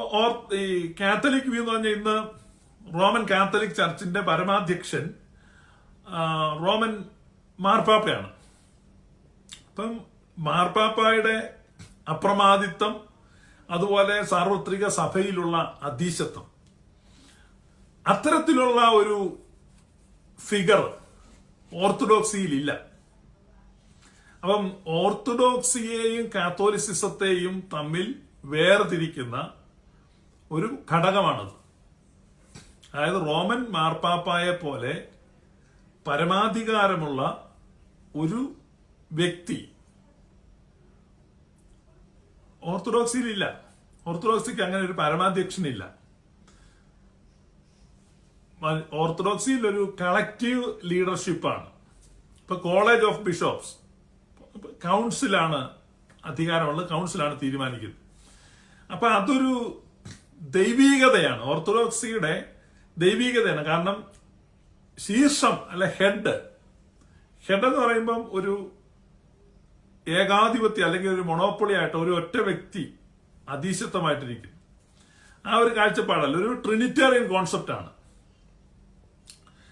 Or ഈ Catholic view എന്ന് പറഞ്ഞാൽ ഇന്ന് റോമൻ കാത്തലിക് ചർച്ചിന്റെ പരമാധ്യക്ഷൻ റോമൻ മാർപ്പാപ്പയാണ്. അപ്പം മാർപ്പാപ്പായുടെ അപ്രമാദിത്വം അതുപോലെ സാർവത്രിക സഭയിലുള്ള അധീശത്വം. അത്തരത്തിലുള്ള ഒരു ഫിഗർ ഓർത്തഡോക്സിയിലില്ല. അപ്പം ഓർത്തഡോക്സിയെയും കാത്തോലിസിസത്തെയും തമ്മിൽ വേർതിരിക്കുന്ന ഒരു ഘടകമാണത്. അതായത് റോമൻ മാർപ്പാപ്പായെ പോലെ പരമാധികാരമുള്ള ഒരു വ്യക്തി. ഓർത്തഡോക്സിയിലില്ല. ഓർത്തഡോക്സിക്ക് അങ്ങനെ ഒരു പരമാധ്യക്ഷനില്ല. ഓർത്തഡോക്സിയിൽ ഒരു കളക്റ്റീവ് ലീഡർഷിപ്പാണ്. ഇപ്പൊ കോളേജ് ഓഫ് ബിഷോപ്സ് കൗൺസിലാണ് അധികാരമുള്ളത് കൗൺസിലാണ് തീരുമാനിക്കുന്നത്. അപ്പൊ അതൊരു ദൈവീകതയാണ് ഓർത്തഡോക്സിയുടെ ദൈവീകതയാണ്. കാരണം ശീർഷം അല്ലെ ഹെഡ് ഹെഡ് എന്ന് പറയുമ്പം ഒരു ഏകാധിപത്യം അല്ലെങ്കിൽ ഒരു മൊണോപ്പൊളി ആയിട്ട് ഒരു ഒറ്റ വ്യക്തി അതീശത്വമായിട്ടിരിക്കും ആ ഒരു കാഴ്ചപ്പാടല്ല ഒരു ട്രിനിറ്റേറിയൻ കോൺസെപ്റ്റ് ആണ്.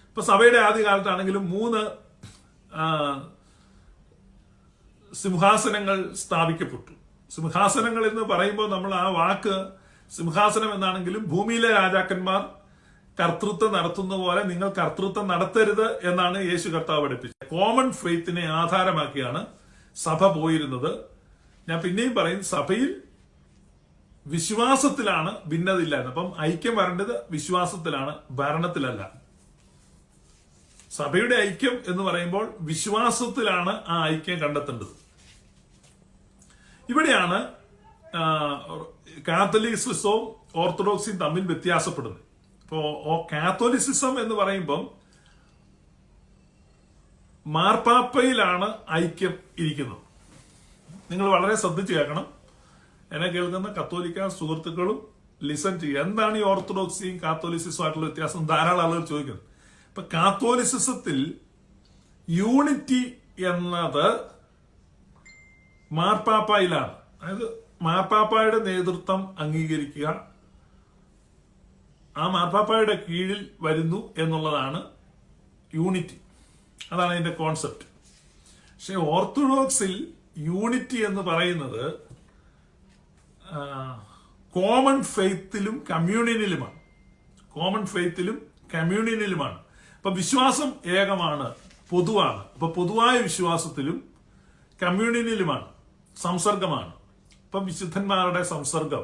ഇപ്പൊ സഭയുടെ ആദ്യ കാലത്താണെങ്കിലും മൂന്ന് സിംഹാസനങ്ങൾ സ്ഥാപിക്കപ്പെട്ടു. സിംഹാസനങ്ങൾ എന്ന് പറയുമ്പോൾ നമ്മൾ ആ വാക്ക് സിംഹാസനം എന്നാണെങ്കിലും ഭൂമിയിലെ രാജാക്കന്മാർ കർത്തൃത്വം നടത്തുന്ന പോലെ നിങ്ങൾ കർത്തൃത്വം നടത്തരുത് എന്നാണ് യേശു കർത്താവ് പഠിപ്പിച്ചത്. കോമൺ ഫെയ്ത്തിനെ ആധാരമാക്കിയാണ് സഭ പോയിരുന്നത്. ഞാൻ പിന്നെയും പറയും സഭയിൽ വിശ്വാസത്തിലാണ് ഭിന്നതയില്ലായിരുന്നു അപ്പം ഐക്യം വരേണ്ടത് വിശ്വാസത്തിലാണ് ഭരണത്തിലല്ല. സഭയുടെ ഐക്യം എന്ന് പറയുമ്പോൾ വിശ്വാസത്തിലാണ് ആ ഐക്യം കണ്ടെത്തേണ്ടത്. ഇവിടെയാണ് കാത്തലിസിസവും ഓർത്തഡോക്സിയും തമ്മിൽ വ്യത്യാസപ്പെടുന്നത് ഇപ്പോ ഓ കാത്തോലിസിസം എന്ന് പറയുമ്പം മാർപ്പാപ്പയിലാണ് ഐക്യം ഇരിക്കുന്നത്. നിങ്ങൾ വളരെ ശ്രദ്ധിച്ചു കേൾക്കണം. എന്നെ കേൾക്കുന്ന കത്തോലിക്ക സുഹൃത്തുക്കളും ലിസൺ ചെയ്യുക. എന്താണ് ഈ ഓർത്തഡോക്സിയും കാത്തോലിസിസും ആയിട്ടുള്ള വ്യത്യാസം? ധാരാളം ആളുകൾ ചോദിക്കുന്നത് ഇപ്പൊ കാത്തോലിസിസത്തിൽ യൂണിറ്റി എന്നത് മാർപ്പാപ്പയിലാണ്. അതായത് മാർപ്പാപ്പായുടെ നേതൃത്വം അംഗീകരിക്കുക. ആ മാപ്പാപ്പായുടെ കീഴിൽ വരുന്നു എന്നുള്ളതാണ് യൂണിറ്റി. അതാണ് അതിന്റെ കോൺസെപ്റ്റ്. പക്ഷെ ഓർത്തഡോക്സിൽ യൂണിറ്റി എന്ന് പറയുന്നത് കോമൺ ഫെയ്ത്തിലും കമ്മ്യൂണിയനിലുമാണ് കോമൺ ഫെയ്ത്തിലും കമ്മ്യൂണിയനിലുമാണ് അപ്പൊ വിശ്വാസം ഏകമാണ് പൊതുവാണ്. അപ്പൊ പൊതുവായ വിശ്വാസത്തിലും കമ്മ്യൂണിയനിലുമാണ് സംസർഗമാണ്. ഇപ്പൊ വിശുദ്ധന്മാരുടെ സംസർഗം.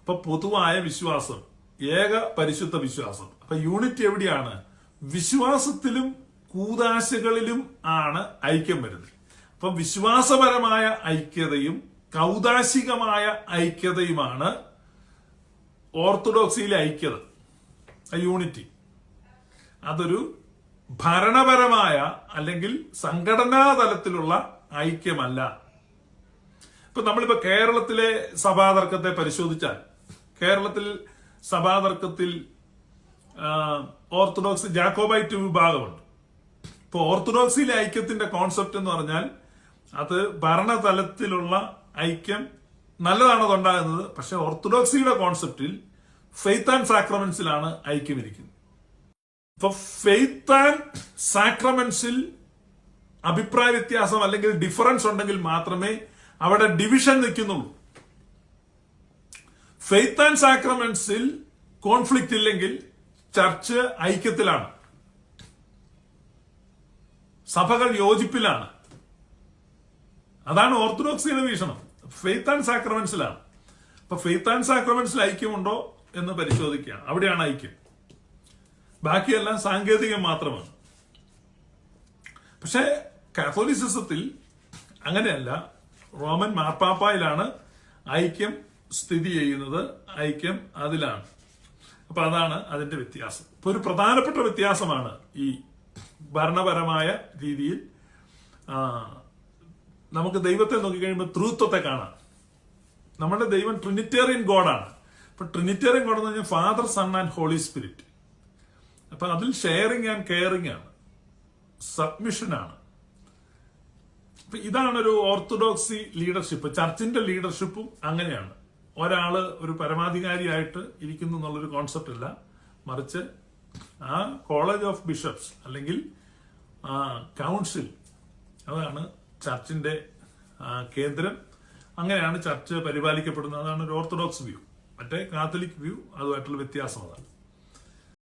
ഇപ്പൊ പൊതുവായ വിശ്വാസം ഏക പരിശുദ്ധ വിശ്വാസം. അപ്പൊ യൂണിറ്റ് എവിടെയാണ്? വിശ്വാസത്തിലും കൂതാശകളിലും ആണ് ഐക്യം വരുന്നത്. അപ്പൊ വിശ്വാസപരമായ ഐക്യതയും കൗതാശികമായ ഐക്യതയുമാണ് ഓർത്തഡോക്സിയിലെ ഐക്യത യൂണിറ്റി. അതൊരു ഭരണപരമായ അല്ലെങ്കിൽ സംഘടനാ തലത്തിലുള്ള ഐക്യമല്ല. ഇപ്പൊ നമ്മളിപ്പോ കേരളത്തിലെ സഭാതർക്കത്തെ പരിശോധിച്ചാൽ കേരളത്തിൽ സഭാതർക്കത്തിൽ ഓർത്തഡോക്സ് ജാക്കോബൈറ്റ് വിഭാഗമുണ്ട്. ഇപ്പൊ ഓർത്തഡോക്സിലെ ഐക്യത്തിന്റെ കോൺസെപ്റ്റ് എന്ന് പറഞ്ഞാൽ അത് ഭരണതലത്തിലുള്ള ഐക്യം നല്ലതാണ് അതുണ്ടാകുന്നത് പക്ഷെ ഓർത്തഡോക്സിയുടെ കോൺസെപ്റ്റിൽ ഫെയ്ത്ത് ആൻഡ് സാക്രമെന്റ്സിലാണ് ഐക്യം ഇരിക്കുന്നത് ഇപ്പൊ ഫെയ്ത്ത് ആൻഡ് സാക്രമെന്റ്സിൽ അഭിപ്രായ വ്യത്യാസം അല്ലെങ്കിൽ ഡിഫറൻസ് ഉണ്ടെങ്കിൽ മാത്രമേ അവിടെ ഡിവിഷൻ നിൽക്കുന്നുള്ളൂ. ഫെയ്ത്ത് ആൻഡ് സാക്രമെന്റ്സിൽ കോൺഫ്ലിക്റ്റ് ഇല്ലെങ്കിൽ ചർച്ച് ഐക്യത്തിലാണ്. സഭകൾ യോജിപ്പിലാണ്. അതാണ് ഓർത്തഡോക്സിയുടെ വീക്ഷണം. ഫെയ്ത്ത് ആൻഡ് സാക്രമെന്റ്സിലാണ് അപ്പൊ ഫെയ്ത്ത് ആൻഡ് സാക്രമെന്റ്സിൽ ഐക്യമുണ്ടോ എന്ന് പരിശോധിക്കുക അവിടെയാണ് ഐക്യം. ബാക്കിയെല്ലാം സാങ്കേതികം മാത്രമാണ്. പക്ഷേ കാത്തോലിസിസത്തിൽ അങ്ങനെയല്ല. റോമൻ മാർപ്പാപ്പായിലാണ് ഐക്യം സ്ഥിതി ചെയ്യുന്നത്. ഐക്യം അതിലാണ്. അപ്പൊ അതാണ് അതിന്റെ വ്യത്യാസം. ഇപ്പൊ ഒരു പ്രധാനപ്പെട്ട വ്യത്യാസമാണ് ഈ ഭരണപരമായ രീതിയിൽ നമുക്ക് ദൈവത്തെ നോക്കിക്കഴിയുമ്പോൾ ത്രൂത്വത്തെ കാണാം. നമ്മുടെ ദൈവം ട്രിനിറ്റേറിയൻ ഗോഡാണ്. അപ്പൊ ട്രിനിറ്റേറിയൻ ഗോഡ് എന്ന് പറഞ്ഞാൽ father son and holy spirit. അപ്പൊ അതിൽ ഷെയറിങ് ആൻഡ് കെയറിങ് ആണ്. അപ്പൊ ഇതാണ് ഒരു ഓർത്തഡോക്സി ലീഡർഷിപ്പ്. ചർച്ചിന്റെ ലീഡർഷിപ്പും അങ്ങനെയാണ്. ഒരാൾ ഒരു പരമാധികാരിയായിട്ട് ഇരിക്കുന്നു എന്നുള്ളൊരു കോൺസെപ്റ്റ് അല്ല. മറിച്ച് ആ കോളേജ് ഓഫ് ബിഷപ്സ് അല്ലെങ്കിൽ ആ കൗൺസിൽ അതാണ് ചർച്ചിന്റെ കേന്ദ്രം. അങ്ങനെയാണ് ചർച്ച് പരിപാലിക്കപ്പെടുന്നത്. അതാണ് ഒരു ഓർത്തഡോക്സ് വ്യൂ മറ്റേ കാത്തലിക് വ്യൂ അതുമായിട്ടുള്ള വ്യത്യാസം അതാണ്.